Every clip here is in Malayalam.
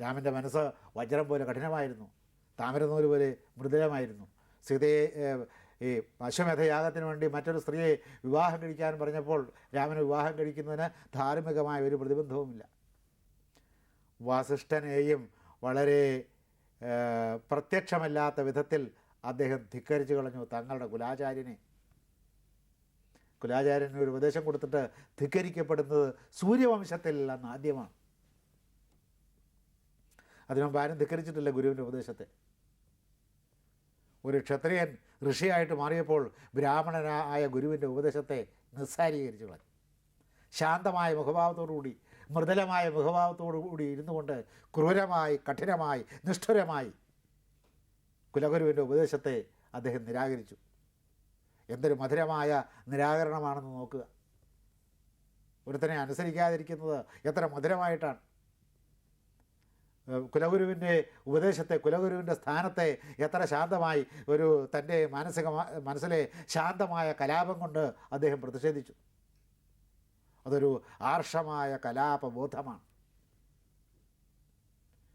രാമന്റെ മനസ്സ് വജ്രം പോലെ കഠിനമായിരുന്നു. താമരനൂൽ പോലെ മൃദുലമായിരുന്നു. സീതയെ ഈ അശ്വമേധയാഗത്തിന് വേണ്ടി മറ്റൊരു സ്ത്രീയെ വിവാഹം കഴിക്കാൻ പറഞ്ഞപ്പോൾ രാമന് വിവാഹം കഴിക്കുന്നതിന് ധാർമ്മികമായ ഒരു പ്രതിബന്ധവുമില്ല. വാസിഷ്ഠനെയും വളരെ പ്രത്യക്ഷമല്ലാത്ത വിധത്തിൽ അദ്ദേഹം ധിക്കരിച്ചു കളഞ്ഞു തങ്ങളുടെ കുലാചാര്യനെ. കുലാചാര്യന് ഒരു ഉപദേശം കൊടുത്തിട്ട് ധിക്കരിക്കപ്പെടുന്നത് സൂര്യവംശത്തിൽ അന്ന് ആദ്യമാണ്. അതിനുമുമ്പ് ആരും ധിക്കരിച്ചിട്ടില്ല ഗുരുവിന്റെ ഉപദേശത്തെ. ഒരു ക്ഷത്രിയൻ ഋഷിയായിട്ട് മാറിയപ്പോൾ ബ്രാഹ്മണനായ ഗുരുവിന്റെ ഉപദേശത്തെ നിസ്സാരീകരിച്ചു കളഞ്ഞു. ശാന്തമായ മുഖഭാവത്തോടുകൂടി മൃദുലമായ മുഖഭാവത്തോടുകൂടി ഇരുന്നു കൊണ്ട് ക്രൂരമായി കഠിനമായി നിഷ്ഠുരമായി കുലഗുരുവിന്റെ ഉപദേശത്തെ അദ്ദേഹം നിരാകരിച്ചു. എന്തൊരു മധുരമായ നിരാകരണമാണെന്ന് നോക്കുക. ഒരുത്തനെ അനുസരിക്കാതിരിക്കുന്നത് എത്ര മധുരമായിട്ടാണ്. കുലഗുരുവിന്റെ ഉപദേശത്തെ കുലഗുരുവിന്റെ സ്ഥാനത്തെ എത്ര ശാന്തമായി ഒരു തന്റെ മാനസിക മനസ്സിലെ ശാന്തമായ കലാപം കൊണ്ട് അദ്ദേഹം പ്രതിഷേധിച്ചു. അതൊരു ആർഷമായ കലാപബോധമാണ്.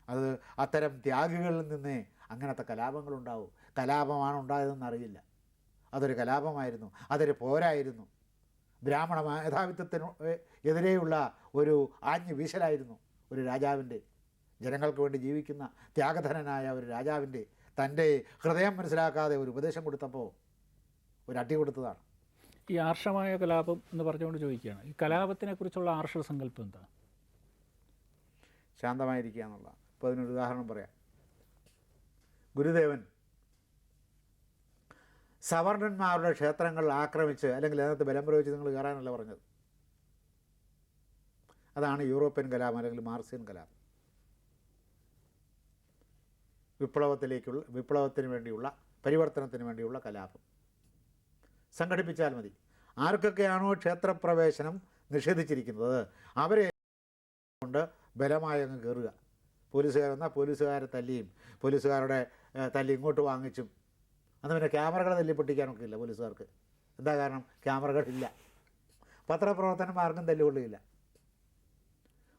അത് അത്തരം ത്യാഗികളിൽ നിന്നേ അങ്ങനത്തെ കലാപങ്ങളുണ്ടാവും കലാപമാണ് ഉണ്ടായതെന്ന് അറിയില്ല. അതൊരു കലാപമായിരുന്നു. അതൊരു പോരായിരുന്നു. ബ്രാഹ്മണ മേധാവിത്വത്തിന് എതിരെയുള്ള ഒരു ആഞ്ഞു വീശലായിരുന്നു ഒരു രാജാവിന്റെ ജനങ്ങൾക്ക് വേണ്ടി ജീവിക്കുന്ന ത്യാഗധനനായ ഒരു രാജാവിന്റെ തന്റെ ഹൃദയം മനസ്സിലാക്കാതെ ഒരു ഉപദേശം കൊടുത്തപ്പോൾ ഒരു അടി കൊടുത്തതാണ്. ഈ ആർഷമായ കലാപം എന്ന് പറഞ്ഞുകൊണ്ട് ചോദിക്കുകയാണ്. ഈ കലാപത്തിനെ കുറിച്ചുള്ള ആർഷ സങ്കല്പം എന്താ ശാന്തമായിരിക്കുക എന്നുള്ള ഇപ്പോൾ അതിനൊരു ഉദാഹരണം പറയാം. ഗുരുദേവൻ സവർണന്മാരുടെ ക്ഷേത്രങ്ങൾ ആക്രമിച്ച് അല്ലെങ്കിൽ അതിനകത്ത് ബലം പ്രയോഗിച്ച് നിങ്ങൾ കയറാനല്ല പറഞ്ഞത്. അതാണ് യൂറോപ്യൻ കലാപം അല്ലെങ്കിൽ മാർസിയൻ കലാപം. വിപ്ലവത്തിലേക്കുള്ള വിപ്ലവത്തിന് വേണ്ടിയുള്ള പരിവർത്തനത്തിന് വേണ്ടിയുള്ള കലാപം. സംഘടിപ്പിച്ചാൽ മതി. ആർക്കൊക്കെയാണോ ക്ഷേത്രപ്രവേശനം നിഷേധിച്ചിരിക്കുന്നത് അവരെ കൊണ്ട് ബലമായി അങ്ങ് കയറുക പോലീസുകാർ വന്നാൽ പോലീസുകാരെ തല്ലിയും പോലീസുകാരുടെ തല്ലി ഇങ്ങോട്ട് വാങ്ങിച്ചും. അന്ന് പിന്നെ ക്യാമറകൾ തല്ലിപ്പൊട്ടിക്കാനൊക്കെ ഇല്ല പോലീസുകാർക്ക്. എന്താ കാരണം? ക്യാമറകളില്ല പത്രപ്രവർത്തകന്മാർക്കും തല്ലുകൊള്ളില്ല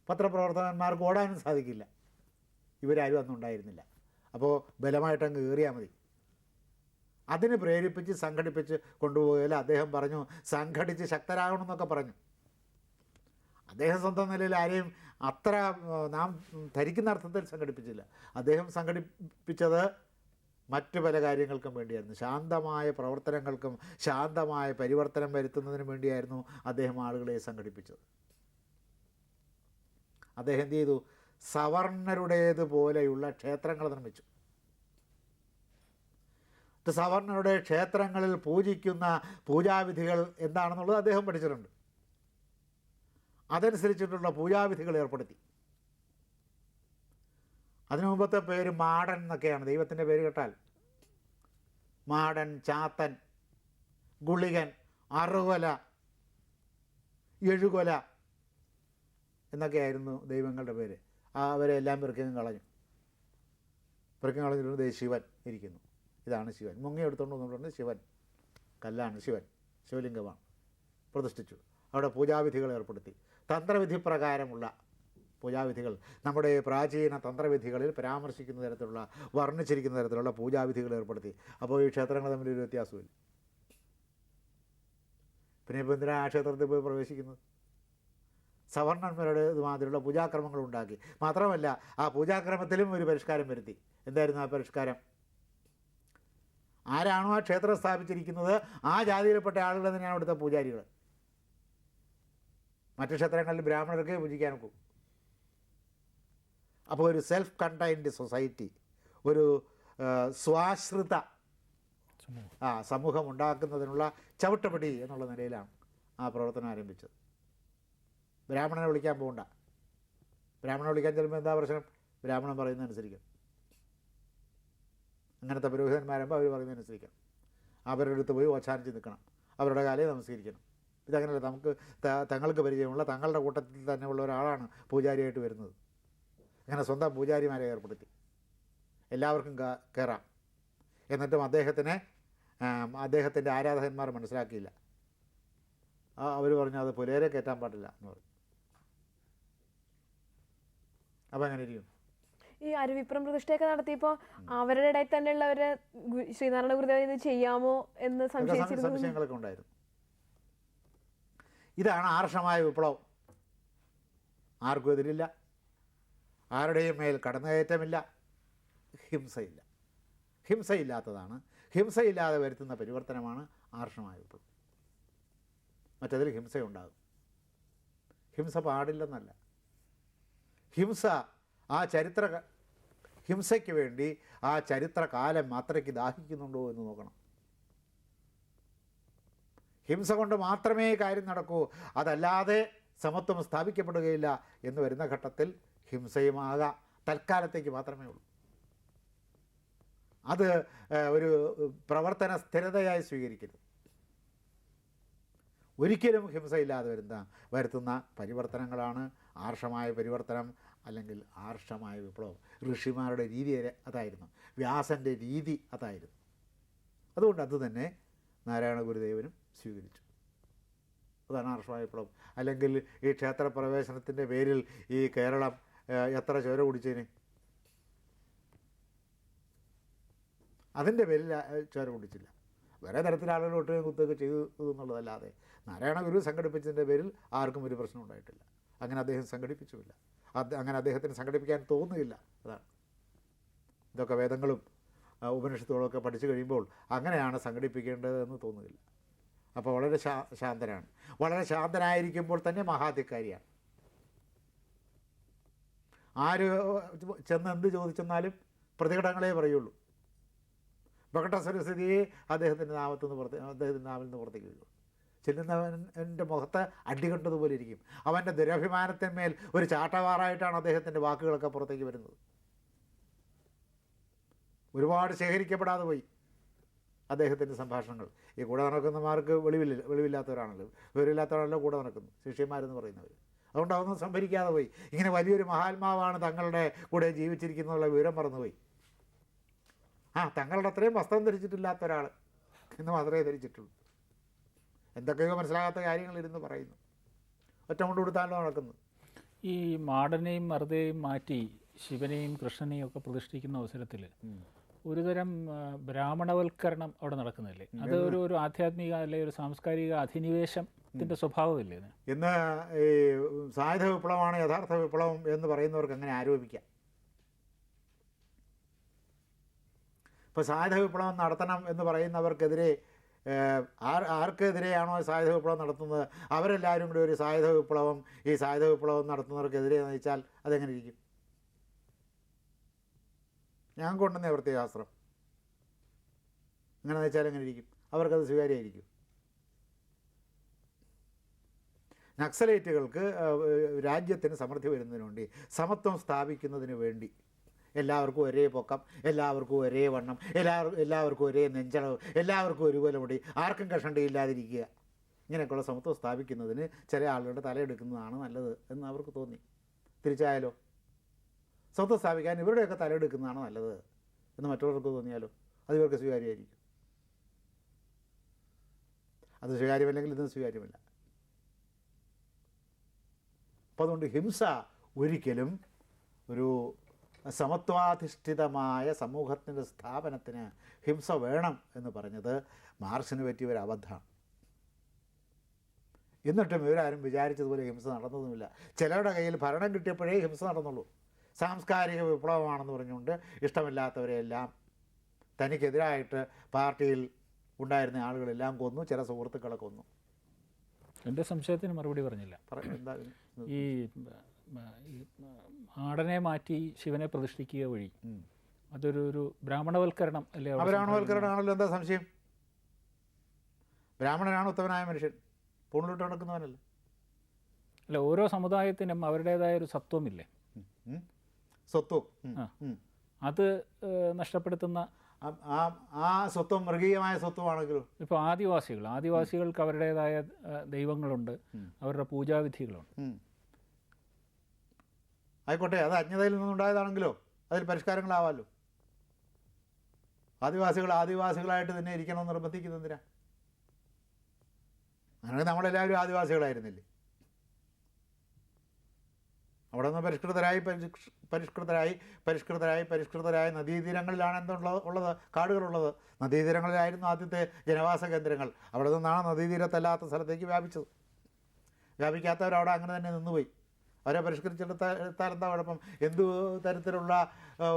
പത്രപ്രവർത്തകന്മാർക്ക് ഓടാനും സാധിക്കില്ല. ഇവരാരും അന്ന് ഉണ്ടായിരുന്നില്ല അപ്പോൾ ബലമായിട്ട് അങ്ങ് കയറിയാൽ മതി. അതിനെ പ്രേരിപ്പിച്ച് സംഘടിപ്പിച്ച് കൊണ്ടുപോയാൽ അദ്ദേഹം പറഞ്ഞു സംഘടിച്ച് ശക്തരാകണമെന്നൊക്കെ പറഞ്ഞു. അദ്ദേഹം സ്വന്തം നിലയിൽ ആരെയും അത്ര നാം ധരിക്കുന്ന അർത്ഥത്തിൽ സംഘടിപ്പിച്ചില്ല. അദ്ദേഹം സംഘടിപ്പിച്ചത് മറ്റു പല കാര്യങ്ങൾക്കും വേണ്ടിയായിരുന്നു. ശാന്തമായ പ്രവർത്തനങ്ങൾക്കും ശാന്തമായ പരിവർത്തനം വരുത്തുന്നതിനും വേണ്ടിയായിരുന്നു അദ്ദേഹം ആളുകളെ സംഘടിപ്പിച്ചത്. അദ്ദേഹം എന്ത് ചെയ്തു? സവർണരുടേതുപോലെയുള്ള ക്ഷേത്രങ്ങൾ നിർമ്മിച്ചു. സവർണരുടെ ക്ഷേത്രങ്ങളിൽ പൂജിക്കുന്ന പൂജാവിധികൾ എന്താണെന്നുള്ളത് അദ്ദേഹം പഠിച്ചിട്ടുണ്ട്. അതനുസരിച്ചിട്ടുള്ള പൂജാവിധികൾ ഏർപ്പെടുത്തി. അതിനു മുമ്പത്തെ പേര് മാടൻ എന്നൊക്കെയാണ്. ദൈവത്തിന്റെ പേര് കേട്ടാൽ മാടൻ ചാത്തൻ ഗുളികൻ അറുകൊല എഴുകൊല എന്നൊക്കെയായിരുന്നു ദൈവങ്ങളുടെ പേര്. അവരെ എല്ലാം പെറുക്കിയും കളഞ്ഞു. പെറുക്കി കളഞ്ഞിട്ടുണ്ട് ദേ ശിവൻ ഇരിക്കുന്നു. ഇതാണ് ശിവൻ. മുങ്ങി എടുത്തുകൊണ്ട് വന്നിട്ടുണ്ട് ശിവൻ. കല്ലാണ് ശിവൻ. ശിവലിംഗമാണ്. പ്രതിഷ്ഠിച്ചു. അവിടെ പൂജാവിധികൾ ഏർപ്പെടുത്തി. തന്ത്രവിധി പ്രകാരമുള്ള പൂജാവിധികൾ. നമ്മുടെ പ്രാചീന തന്ത്രവിധികളിൽ പരാമർശിക്കുന്ന തരത്തിലുള്ള വർണിച്ചിരിക്കുന്ന തരത്തിലുള്ള പൂജാവിധികൾ ഏർപ്പെടുത്തി. അപ്പോൾ ഈ ക്ഷേത്രങ്ങൾ തമ്മിൽ ഒരു വ്യത്യാസമില്ല പിന്നെ ഇപ്പോൾ എന്തിനാണ് ആ ക്ഷേത്രത്തിൽ പോയി പ്രവേശിക്കുന്നത്? സവർണന്മാരുടെ ഇതുമാതിരിയുള്ള പൂജാക്രമങ്ങൾ ഉണ്ടാക്കി. മാത്രമല്ല ആ പൂജാക്രമത്തിലും ഒരു പരിഷ്കാരം വരുത്തി. എന്തായിരുന്നു ആ പരിഷ്കാരം? ആരാണോ ആ ക്ഷേത്രം സ്ഥാപിച്ചിരിക്കുന്നത്? ആ ജാതിയിൽപ്പെട്ട ആളുകൾ തന്നെയാണ് അവിടുത്തെ പൂജാരികൾ. മറ്റു ക്ഷേത്രങ്ങളിൽ ബ്രാഹ്മണർക്കേ പൂജിക്കാൻ നോക്കും. അപ്പോൾ ഒരു സെൽഫ് കണ്ടൈൻഡ് സൊസൈറ്റി ഒരു സ്വാശ്രിത ആ സമൂഹം ഉണ്ടാക്കുന്നതിനുള്ള ചവിട്ടുപടി എന്നുള്ള നിലയിലാണ് ആ പ്രവർത്തനം ആരംഭിച്ചത്. ബ്രാഹ്മണനെ വിളിക്കാൻ പോകണ്ട ബ്രാഹ്മണനെ വിളിക്കാൻ ചെല്ലുമ്പോൾ എന്താ പ്രശ്നം? ബ്രാഹ്മണൻ പറയുന്നതനുസരിക്കണം അങ്ങനത്തെ പുരോഹിതന്മാരാകുമ്പോൾ അവർ പറയുന്നതനുസരിക്കണം അവരുടെ അടുത്ത് പോയി ഓച്ചാനിച്ച് നിൽക്കണം. അവരുടെ കാലയെ നമസ്കരിക്കണം. ഇതങ്ങനെയല്ല നമുക്ക് തങ്ങൾക്ക് പരിചയമുള്ള തങ്ങളുടെ കൂട്ടത്തിൽ തന്നെ ഉള്ള ഒരാളാണ് പൂജാരിയായിട്ട് വരുന്നത്. അങ്ങനെ സ്വന്തം പൂജാരിമാരെ ഏർപ്പെടുത്തി. എല്ലാവർക്കും കയറാം എന്നിട്ടും അദ്ദേഹത്തിനെ അദ്ദേഹത്തിന്റെ ആരാധകന്മാർ മനസ്സിലാക്കിയില്ല. അവർ പറഞ്ഞു അത് പുലേരെ കയറ്റാൻ പാടില്ല എന്ന് പറഞ്ഞു. അപ്പോൾ അങ്ങനെ ഇരിക്കും ഈ അരുവിപ്രം പ്രതിഷ്ഠയൊക്കെ നടത്തിയപ്പോൾ അവരുടെ ഇടയിൽ തന്നെ ഉള്ളവര് ശ്രീനാരായണ ഗുരുദേവൻ ഇത് ചെയ്യാമോ എന്ന് സംശയങ്ങളൊക്കെ ഉണ്ടായിരുന്നു. ഇതാണ് ആർഷമായ വിപ്ലവം. ആർക്കും എതിരില്ല. ആരുടെയും മേൽ കടന്നുകയറ്റമില്ല. ഹിംസയില്ല. ഹിംസയില്ലാത്തതാണ്. ഹിംസയില്ലാതെ വരുത്തുന്ന പരിവർത്തനമാണ് ആർഷമായ വിപ്ലവം. മറ്റതിൽ ഹിംസയുണ്ടാകും. ഹിംസ പാടില്ലെന്നല്ല. ഹിംസ ആ ചരിത്ര ഹിംസയ്ക്ക് വേണ്ടി ആ ചരിത്രകാലം അത്രയ്ക്ക് ദാഹിക്കുന്നുണ്ടോ എന്ന് നോക്കണം. ഹിംസ കൊണ്ട് മാത്രമേ കാര്യം നടക്കൂ. അതല്ലാതെ സമത്വം സ്ഥാപിക്കപ്പെടുകയില്ല എന്ന് വരുന്ന ഘട്ടത്തിൽ ഹിംസയുമാകാം. തൽക്കാലത്തേക്ക് മാത്രമേ ഉള്ളൂ. അത് ഒരു പ്രവർത്തന സ്ഥിരതയായി സ്വീകരിക്കരുത്. ഒരിക്കലും ഹിംസയില്ലാതെ വരുന്ന വരുത്തുന്ന പരിവർത്തനങ്ങളാണ് ആർഷമായ പരിവർത്തനം അല്ലെങ്കിൽ ആർഷമായ വിപ്ലവം. ഋഷിമാരുടെ രീതി അതായിരുന്നു. വ്യാസന്റെ രീതി അതായിരുന്നു. അതുകൊണ്ട് അത് തന്നെ നാരായണ ഗുരുദേവനും സ്വീകരിച്ചു. അതാണ് ആർഷമായ വിപ്ലവം. അല്ലെങ്കിൽ ഈ ക്ഷേത്ര പ്രവേശനത്തിന്റെ പേരിൽ ഈ കേരളം എത്ര ചോര കുടിച്ചതിന് അതിന്റെ പേരിൽ ചോര കുടിച്ചില്ല. വേറെ തരത്തിൽ ആളുകൾ ഒട്ടുകയും കുത്തുകയൊക്കെ ചെയ്തു എന്നുള്ളതല്ലാതെ നാരായണ ഗുരു സംഘടിപ്പിച്ചതിന്റെ പേരിൽ ആർക്കും ഒരു പ്രശ്നം ഉണ്ടായിട്ടില്ല. അങ്ങനെ അദ്ദേഹം സംഘടിപ്പിച്ചുമില്ല. അങ്ങനെ അദ്ദേഹത്തിന് സംഘടിപ്പിക്കാൻ തോന്നുകയില്ല. അതാണ്. ഇതൊക്കെ വേദങ്ങളും ഉപനിഷത്തുകളൊക്കെ പഠിച്ചു കഴിയുമ്പോൾ അങ്ങനെയാണ് സംഘടിപ്പിക്കേണ്ടതെന്ന് തോന്നുകയില്ല. അപ്പോൾ വളരെ ശാ ശാന്തനാണ്. വളരെ ശാന്തനായിരിക്കുമ്പോൾ തന്നെ മഹാധിക്കാരിയാണ് ആര് ചെന്ന് എന്ത് ചോദിച്ചെന്നാലും പ്രതികടങ്ങളെ പറയുള്ളൂ. പ്രകട സരസ്വതിയെ അദ്ദേഹത്തിന്റെ നാമത്തിൽ നിന്ന് അദ്ദേഹത്തിന്റെ നാമിൽ നിന്ന് വരും ചെല്ലുന്നവന്റെ മുഖത്ത് അടികണ്ടതുപോലെ ഇരിക്കും. അവന്റെ ദുരഭിമാനത്തിന്മേൽ ഒരു ചാട്ടവാറായിട്ടാണ് അദ്ദേഹത്തിന്റെ വാക്കുകളൊക്കെ പുറത്തേക്ക് വരുന്നത്. ഒരുപാട് ശേഖരിക്കപ്പെടാതെ പോയി അദ്ദേഹത്തിന്റെ സംഭാഷണങ്ങൾ. ഈ കൂടെ നടക്കുന്നമാർക്ക് വെളിവില്ല വെളിവില്ലാത്തവരാണല്ലോ. വിവരമില്ലാത്തവരാണല്ലോ കൂടെ നടക്കുന്നു ശിഷ്യന്മാരെന്ന് പറയുന്നവർ. അതുകൊണ്ട് അതൊന്നും സംഭരിക്കാതെ പോയി. ഇങ്ങനെ വലിയൊരു മഹാത്മാവാണ് തങ്ങളുടെ കൂടെ ജീവിച്ചിരിക്കുന്നുള്ള വിവരം മറന്നുപോയി. ആ തങ്ങളുടെ അത്രയും വസ്ത്രം ധരിച്ചിട്ടില്ലാത്ത ഒരാൾ എന്ന് മാത്രമേ ധരിച്ചിട്ടുള്ളൂ. എന്തൊക്കെയോ മനസ്സിലാകാത്ത കാര്യങ്ങൾ ഇരുന്ന് പറയുന്നു. ഒറ്റ കൊണ്ട് കൊടുത്താണല്ലോ നടക്കുന്നത്. ഈ മാടനെയും മറുതയെയും മാറ്റി ശിവനെയും കൃഷ്ണനെയും ഒക്കെ പ്രതിഷ്ഠിക്കുന്ന അവസരത്തിൽ ഒരുതരം ബ്രാഹ്മണവൽക്കരണം അവിടെ നടക്കുന്നില്ലേ? അത് ഒരു ഒരു ആധ്യാത്മിക അല്ലെങ്കിൽ ഒരു സാംസ്കാരിക അധിനിവേശത്തിന്റെ സ്വഭാവമില്ലേ ഇന്ന് ഈ സായുധ വിപ്ലവമാണ് യഥാർത്ഥ വിപ്ലവം എന്ന് പറയുന്നവർക്ക് അങ്ങനെ ആരോപിക്കാം. ഇപ്പോൾ സായുധ വിപ്ലവം നടത്തണം എന്ന് പറയുന്നവർക്കെതിരെ ആർ ആർക്കെതിരെയാണോ സായുധ വിപ്ലവം നടത്തുന്നത്? അവരെല്ലാവരും കൂടി ഒരു സായുധ വിപ്ലവം ഈ സായുധ വിപ്ലവം നടത്തുന്നവർക്കെതിരെ നയിച്ചാൽ അതെങ്ങനെ ഇരിക്കും? ഞാൻ കൊണ്ടുവന്ന പ്രത്യയശാസ്ത്രം അങ്ങനെ വെച്ചാൽ എങ്ങനെ ഇരിക്കും? അവർക്കത് സ്വീകാര്യമായിരിക്കും. നക്സലേറ്റുകൾക്ക് രാജ്യത്തിന് സമൃദ്ധി വരുന്നതിന് വേണ്ടി സമത്വം സ്ഥാപിക്കുന്നതിന് വേണ്ടി എല്ലാവർക്കും ഒരേ പൊക്കം എല്ലാവർക്കും ഒരേ വണ്ണം എല്ലാവർക്കും എല്ലാവർക്കും ഒരേ നെഞ്ചളവ് എല്ലാവർക്കും ഒരുപോലെ മുടി. ആർക്കും കഷണ്ടിയില്ലാതിരിക്കുക. ഇങ്ങനെയൊക്കെയുള്ള സമത്വം സ്ഥാപിക്കുന്നതിന് ചില ആളുകളുടെ തലയെടുക്കുന്നതാണ് നല്ലത് എന്ന് അവർക്ക് തോന്നി. തിരിച്ചായാലോ? സ്വത്വം സ്ഥാപിക്കാൻ ഇവരുടെയൊക്കെ തലയെടുക്കുന്നതാണ് നല്ലത് എന്ന് മറ്റുള്ളവർക്ക് തോന്നിയാലോ? അത് ഇവർക്ക് സ്വീകാര്യമായിരിക്കും. അത് സ്വീകാര്യമല്ലെങ്കിൽ ഇതും സ്വീകാര്യമല്ല. അപ്പോൾ അതുകൊണ്ട് ഹിംസ ഒരിക്കലും ഒരു സമത്വാധിഷ്ഠിതമായ സമൂഹത്തിന്റെ സ്ഥാപനത്തിന് ഹിംസ വേണം എന്ന് പറഞ്ഞത് മാർക്സിന് പറ്റിയ ഒരു അബദ്ധമാണ്. എന്നിട്ടും ഇവരാരും വിചാരിച്ചതുപോലെ ഹിംസ നടന്നതുമില്ല. ചിലരുടെ കയ്യിൽ ഭരണം കിട്ടിയപ്പോഴേ ഹിംസ നടന്നുള്ളൂ. സാംസ്കാരിക വിപ്ലവമാണെന്ന് പറഞ്ഞുകൊണ്ട് ഇഷ്ടമില്ലാത്തവരെയെല്ലാം തനിക്കെതിരായിട്ട് പാർട്ടിയിൽ ഉണ്ടായിരുന്ന ആളുകളെല്ലാം കൊന്നു ചില സുഹൃത്തുക്കളെ കൊന്നു. എന്റെ സംശയത്തിന് മറുപടി പറഞ്ഞില്ല. ഈ മാടനെ മാറ്റി ശിവനെ പ്രതിഷ്ഠിക്കുക വഴി. അതൊരു ഒരു ബ്രാഹ്മണവൽക്കരണം അല്ലേ ബ്രാഹ്മണവൽക്കരണമാണല്ലോ എന്താ സംശയം? ബ്രാഹ്മണനാണ് ഉത്തമനായ മനുഷ്യൻ. പൂണിലിട്ട് നടക്കുന്നവനല്ല. അല്ല ഓരോ സമുദായത്തിനും അവരുടേതായ ഒരു സത്വമില്ലേ. സ്വത്വം. അത് നഷ്ടപ്പെടുത്തുന്ന ആ- സ്വത്വം മൃഗീയമായ സ്വത്വമാണെങ്കിലും. ഇപ്പോൾ ആദിവാസികൾ ആദിവാസികൾക്ക് അവരുടേതായ ദൈവങ്ങളുണ്ട്. അവരുടെ പൂജാവിധികളുണ്ട്. ആയിക്കോട്ടെ അത് അജ്ഞതയിൽ നിന്നുണ്ടായതാണെങ്കിലോ അതിൽ പരിഷ്കാരങ്ങളാവാമല്ലോ ആദിവാസികൾ ആദിവാസികളായിട്ട് തന്നെ ഇരിക്കണമെന്ന് നിർബന്ധിക്കുന്നത് എന്തിനാ? അങ്ങനെ നമ്മളെല്ലാവരും ആദിവാസികളായിരുന്നില്ലേ? അവിടെ നിന്ന് പരിഷ്കൃതരായി പരിഷ്കൃ- പരിഷ്കൃതരായി പരിഷ്കൃതരായി പരിഷ്കൃതരായ നദീതീരങ്ങളിലാണ് എന്തുള്ളത് ഉള്ളത് കാടുകളുള്ളത്. നദീതീരങ്ങളിലായിരുന്നു ആദ്യത്തെ ജനവാസ കേന്ദ്രങ്ങൾ. അവിടെ നിന്നാണ് നദീതീരത്തല്ലാത്ത സ്ഥലത്തേക്ക് വ്യാപിച്ചത്. വ്യാപിക്കാത്തവർ അവിടെ അങ്ങനെ തന്നെ നിന്നുപോയി. അവരെ പരിഷ്കരിച്ചെടുത്താൽ എന്താ കുഴപ്പം എന്തു തരത്തിലുള്ള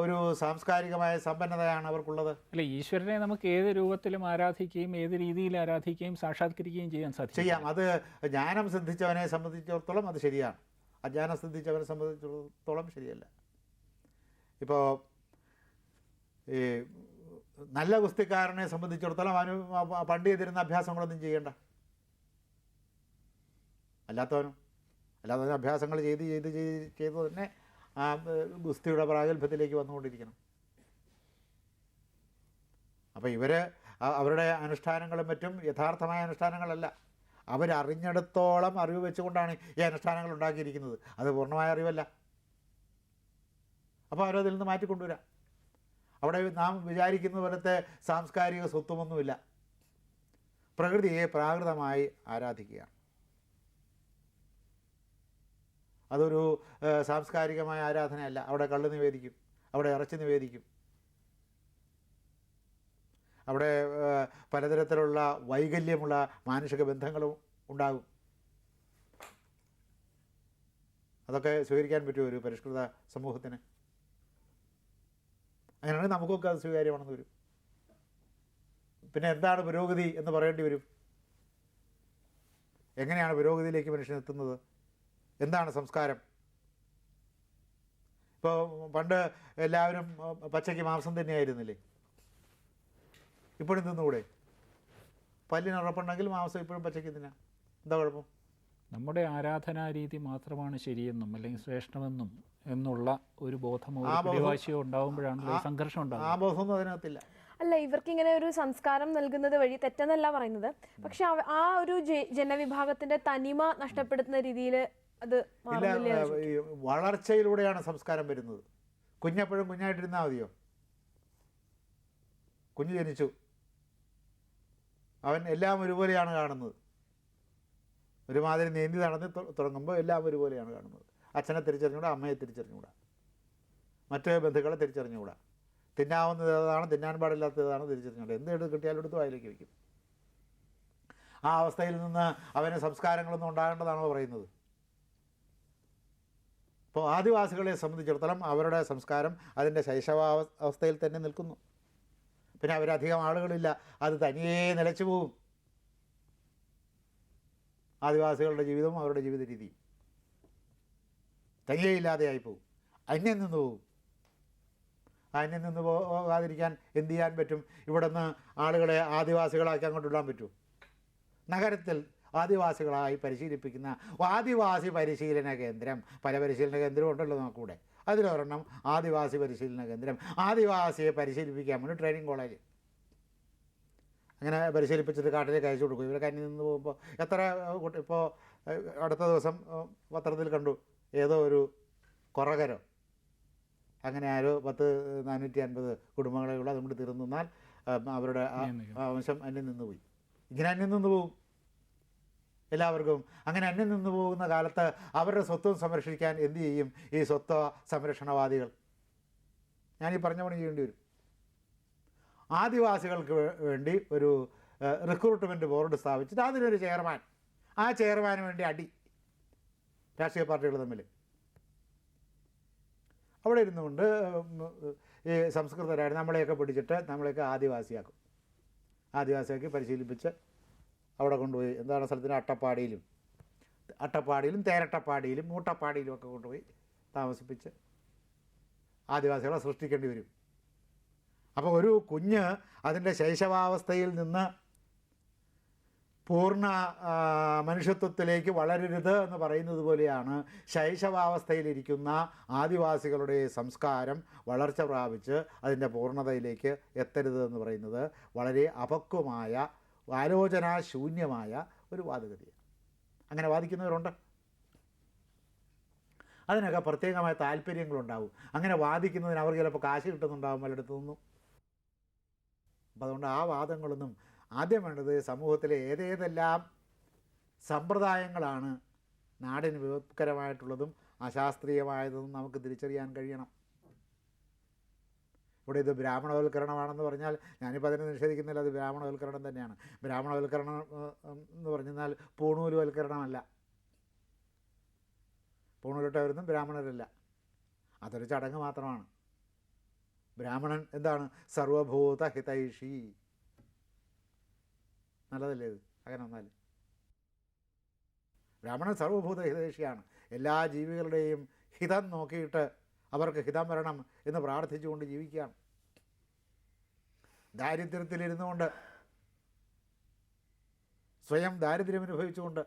ഒരു സാംസ്കാരികമായ സമ്പന്നതയാണ് അവർക്കുള്ളത്? അല്ല ഈശ്വരനെ നമുക്ക് ഏത് രൂപത്തിലും ആരാധിക്കുകയും ഏത് രീതിയിൽ ആരാധിക്കുകയും സാക്ഷാത്കരിക്കുകയും ചെയ്യാൻ സാധിക്കും. ചെയ്യാം. അത് ജ്ഞാനം സിദ്ധിച്ചവനെ സംബന്ധിച്ചിടത്തോളം അത് ശരിയാണ്. അജ്ഞാനം സിദ്ധിച്ചവനെ സംബന്ധിച്ചിടത്തോളം ശരിയല്ല. ഇപ്പോൾ ഈ നല്ല ഗുസ്തിക്കാരനെ സംബന്ധിച്ചിടത്തോളം അവന് പണ്ട് ചെയ്തിരുന്ന അഭ്യാസങ്ങളൊന്നും ചെയ്യണ്ട. അല്ലാത്തവനും. അല്ലാത്തവന് അഭ്യാസങ്ങൾ ചെയ്ത് ചെയ്ത് ചെയ്ത് ചെയ്ത് തന്നെ ആ ഗുസ്തിയുടെ പ്രാഗൽഭ്യത്തിലേക്ക് വന്നുകൊണ്ടിരിക്കണം. അപ്പോൾ ഇവർ അവരുടെ അനുഷ്ഠാനങ്ങളും മറ്റും യഥാർത്ഥമായ അനുഷ്ഠാനങ്ങളല്ല. അവരറിഞ്ഞിടത്തോളം അറിവ് വെച്ചുകൊണ്ടാണ് ഈ അനുഷ്ഠാനങ്ങൾ ഉണ്ടാക്കിയിരിക്കുന്നത്. അത് പൂർണമായ അറിവല്ല. അപ്പോൾ അവരതിൽ നിന്ന് മാറ്റിക്കൊണ്ടുവരാം അവിടെ നാം വിചാരിക്കുന്ന പോലത്തെ സാംസ്കാരിക സ്വത്വമൊന്നുമില്ല. പ്രകൃതിയെ പ്രാകൃതമായി ആരാധിക്കുകയാണ്. അതൊരു സാംസ്കാരികമായ ആരാധനയല്ല. അവിടെ കള്ള് നിവേദിക്കും. അവിടെ ഇറച്ചി നിവേദിക്കും. അവിടെ പലതരത്തിലുള്ള വൈകല്യമുള്ള മാനുഷിക ബന്ധങ്ങളും ഉണ്ടാകും. അതൊക്കെ സ്വീകരിക്കാൻ പറ്റുമോ ഒരു പരിഷ്കൃത സമൂഹത്തിന്? അങ്ങനെയാണെങ്കിൽ നമുക്കൊക്കെ അത് സ്വീകാര്യമാണെന്ന് വരും. പിന്നെ എന്താണ് പുരോഗതി എന്ന് പറയേണ്ടി വരും? എങ്ങനെയാണ് പുരോഗതിയിലേക്ക് മനുഷ്യൻ എത്തുന്നത്? എന്താണ് സംസ്കാരം? ഇപ്പോൾ പണ്ട് എല്ലാവരും പച്ചയ്ക്ക് മാംസം തന്നെയായിരുന്നില്ലേ? ഇപ്പോഴും തിന്നുകൂടെ? പല്ലിന് ഉറപ്പുണ്ടെങ്കിൽ മാംസം ഇപ്പോഴും പച്ചയ്ക്ക് തിന്നാം. എന്താ കുഴപ്പം? നമ്മുടെ ആരാധനാ രീതി മാത്രമാണ് ശരിയെന്നും അല്ലെങ്കിൽ ശ്രേഷ്ഠമെന്നും എന്നുള്ള ഒരു ബോധമോ ആ ഈ സംഘർഷം ആ ഉണ്ടാകുന്നത് ബോധമൊന്നും അതിനകത്തില്ല. അല്ല ഇവർക്ക് ഇങ്ങനെ ഒരു സംസ്കാരം നൽകുന്നത് വഴി തെറ്റെന്നല്ല പറയുന്നത്. പക്ഷെ ആ ഒരു ജനവിഭാഗത്തിന്റെ തനിമ നഷ്ടപ്പെടുത്തുന്ന രീതിയിൽ അത് ഇല്ല വളർച്ചയിലൂടെയാണ് സംസ്കാരം വരുന്നത്. കുഞ്ഞെപ്പോഴും കുഞ്ഞായിട്ടിരുന്നാൽ മതിയോ? കുഞ്ഞ് ജനിച്ചു. അവൻ എല്ലാം ഒരുപോലെയാണ് കാണുന്നത്. ഒരുമാതിരി നീന്തി നടന്ന് തുടങ്ങുമ്പോൾ എല്ലാം ഒരുപോലെയാണ് കാണുന്നത്. അച്ഛനെ തിരിച്ചറിഞ്ഞുകൂടാ അമ്മയെ തിരിച്ചറിഞ്ഞുകൂടാ മറ്റു ബന്ധുക്കളെ തിരിച്ചറിഞ്ഞുകൂടാ തിന്നാവുന്നത് ഏതാണ് തിന്നാൻ പാടില്ലാത്തതാണ് തിരിച്ചറിഞ്ഞുകൂടാ എന്ത് എടുത്ത് കിട്ടിയാലും എടുത്ത് വായിലേക്ക് വയ്ക്കും. ആ അവസ്ഥയിൽ നിന്ന് അവന് സംസ്കാരങ്ങളൊന്നും ഉണ്ടാകേണ്ടതാണോ പറയുന്നത്? ഇപ്പോൾ ആദിവാസികളെ സംബന്ധിച്ചിടത്തോളം അവരുടെ സംസ്കാരം അതിന്റെ ശൈശവാവ- അവസ്ഥയിൽ തന്നെ നിൽക്കുന്നു. പിന്നെ അവരധികം ആളുകളില്ല. അത് തനിയേ നിലച്ചു പോകും ആദിവാസികളുടെ ജീവിതവും അവരുടെ ജീവിത രീതിയും. തനിയേ ഇല്ലാതെയായി പോകും അന്യം നിന്ന് പോവും. അന്യം നിന്ന് പോകാതിരിക്കാൻ എന്ത് ചെയ്യാൻ പറ്റും? ഇവിടെ നിന്ന് ആളുകളെ ആദിവാസികളാക്കി അങ്ങോട്ട് ഇടാൻ പറ്റുമോ? നഗരത്തിൽ ആദിവാസികളായി പരിശീലിപ്പിക്കുന്ന ആദിവാസി പരിശീലന കേന്ദ്രം. പല പരിശീലന കേന്ദ്രവും ഉണ്ടല്ലോ നമുക്കൂടെ അതിലൊരെണ്ണം ആദിവാസി പരിശീലന കേന്ദ്രം. ആദിവാസിയെ പരിശീലിപ്പിക്കാൻ വേണ്ടി ട്രെയിനിങ് കോളേജ് അങ്ങനെ പരിശീലിപ്പിച്ചിട്ട് കാട്ടിലേക്ക് അയച്ചു കൊടുക്കും. ഇവരൊക്കെ അന്യം നിന്ന് പോകുമ്പോൾ എത്ര കുട്ടി ഇപ്പോൾ അടുത്ത ദിവസം പത്രത്തിൽ കണ്ടു. ഏതോ ഒരു കുറകരോ. അങ്ങനെ ആരോ പത്ത് നാനൂറ്റി അൻപത് കുടുംബങ്ങളെയുള്ള അതുകൊണ്ട് തീർന്നാൽ അവരുടെ വംശം അന്യം നിന്ന് പോയി. ഇങ്ങനെ അന്യം നിന്ന് പോകും. എല്ലാവർക്കും അങ്ങനെ അന്യം നിന്ന് പോകുന്ന കാലത്ത് അവരുടെ സ്വത്വം സംരക്ഷിക്കാൻ എന്തു ചെയ്യും ഈ സ്വത്വ സംരക്ഷണവാദികൾ? ഈ പറഞ്ഞ പണി ചെയ്യേണ്ടി വരും. ആദിവാസികൾക്ക് വേണ്ടി ഒരു റിക്രൂട്ട്മെന്റ് ബോർഡ് സ്ഥാപിച്ചിട്ട് അതിനൊരു ചെയർമാൻ ആ ചെയർമാന് വേണ്ടി അടി. രാഷ്ട്രീയ പാർട്ടികൾ തമ്മിൽ അവിടെ ഇരുന്നുകൊണ്ട് ഈ സംസ്കൃതരായിട്ട് നമ്മളെയൊക്കെ പിടിച്ചിട്ട് നമ്മളെയൊക്കെ ആദിവാസിയാക്കും. ആദിവാസിയാക്കി പരിശീലിപ്പിച്ച് അവിടെ കൊണ്ടുപോയി. എന്താണ് സ്ഥലത്തിന്? അട്ടപ്പാടിയിലും. അട്ടപ്പാടിയിലും തേരട്ടപ്പാടിയിലും മൂട്ടപ്പാടിയിലും ഒക്കെ കൊണ്ടുപോയി താമസിപ്പിച്ച് ആദിവാസികളെ സൃഷ്ടിക്കേണ്ടി വരും. അപ്പോൾ ഒരു കുഞ്ഞ് അതിന്റെ ശൈശവാവസ്ഥയിൽ നിന്ന് പൂർണ മനുഷ്യത്വത്തിലേക്ക് വളരരുത് എന്ന് പറയുന്നത് പോലെയാണ് ശൈശവാവസ്ഥയിലിരിക്കുന്ന ആദിവാസികളുടെ സംസ്കാരം വളർച്ച പ്രാപിച്ച് അതിന്റെ പൂർണതയിലേക്ക് എത്തരുത് എന്ന് പറയുന്നത് വളരെ അപക്വമായ ആലോചനാശൂന്യമായ ഒരു വാദഗതിയാണ്. അങ്ങനെ വാദിക്കുന്നവരുണ്ട്. അതിനൊക്കെ പ്രത്യേകമായ താല്പര്യങ്ങളുണ്ടാവും. അങ്ങനെ വാദിക്കുന്നതിന് അവർ ചിലപ്പോൾ കാശ് കിട്ടുന്നുണ്ടാവും പലയിടത്തു നിന്നും. അപ്പം അതുകൊണ്ട് ആ വാദങ്ങളൊന്നും ആദ്യം വേണ്ടത് സമൂഹത്തിലെ ഏതേതെല്ലാം സമ്പ്രദായങ്ങളാണ് നാടിന് വിപത്കരമായിട്ടുള്ളതും അശാസ്ത്രീയമായതെന്നും നമുക്ക് തിരിച്ചറിയാൻ കഴിയണം. ഇവിടെ ഇത് ബ്രാഹ്മണവൽക്കരണമാണെന്ന് പറഞ്ഞാൽ ഞാനിപ്പോൾ അതിനെ നിഷേധിക്കുന്നില്ല അത് ബ്രാഹ്മണവൽക്കരണം തന്നെയാണ്. ബ്രാഹ്മണവൽക്കരണം എന്ന് പറഞ്ഞാൽ പൂണൂലുവൽക്കരണമല്ല. പൂണൂലിട്ടവരൊന്നും ബ്രാഹ്മണരല്ല. അതൊരു ചടങ്ങ് മാത്രമാണ്. ബ്രാഹ്മണൻ എന്താണ്? സർവഭൂത ഹിതൈഷി. നല്ലതല്ലേ ഇത്? അങ്ങനെ വന്നാൽ. ബ്രാഹ്മണൻ സർവഭൂത ഹിതൈഷിയാണ്. എല്ലാ ജീവികളുടെയും ഹിതം നോക്കിയിട്ട് അവർക്ക് ഹിതം വരണം എന്ന് പ്രാർത്ഥിച്ചുകൊണ്ട് ജീവിക്കുകയാണ്. ദാരിദ്ര്യത്തിലിരുന്നു കൊണ്ട് സ്വയം ദാരിദ്ര്യം അനുഭവിച്ചുകൊണ്ട്